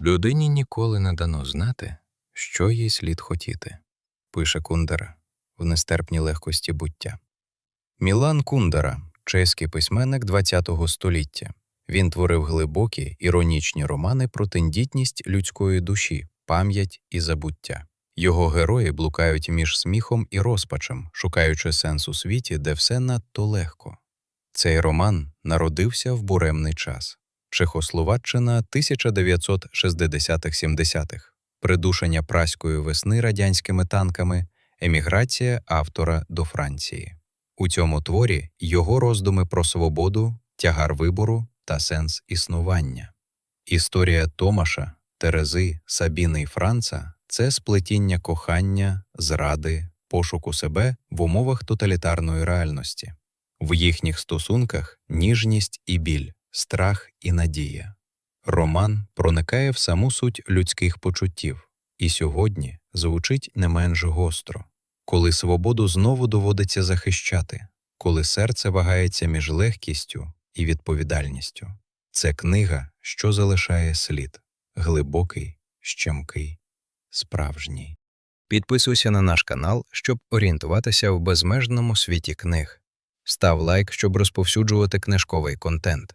Людині ніколи не дано знати, що їй слід хотіти, пише Кундера в нестерпній легкості буття. Мілан Кундера, чеський письменник ХХ століття. Він творив глибокі іронічні романи про тендітність людської душі, пам'ять і забуття. Його герої блукають між сміхом і розпачем, шукаючи сенс у світі, де все надто легко. Цей роман народився в буремний час. Чехословаччина 1960-70-х, придушення праської весни радянськими танками, еміграція автора до Франції. У цьому творі його роздуми про свободу, тягар вибору та сенс існування. Історія Томаша, Терези, Сабіни і Франца це сплетіння кохання, зради, пошуку себе в умовах тоталітарної реальності. В їхніх стосунках ніжність і біль, страх і надія. Роман проникає в саму суть людських почуттів і сьогодні звучить не менш гостро, коли свободу знову доводиться захищати, коли серце вагається між легкістю і відповідальністю. Це книга, що залишає слід глибокий, щемкий, справжній. Підписуйся на наш канал, щоб орієнтуватися в безмежному світі книг. Став лайк, щоб розповсюджувати книжковий контент.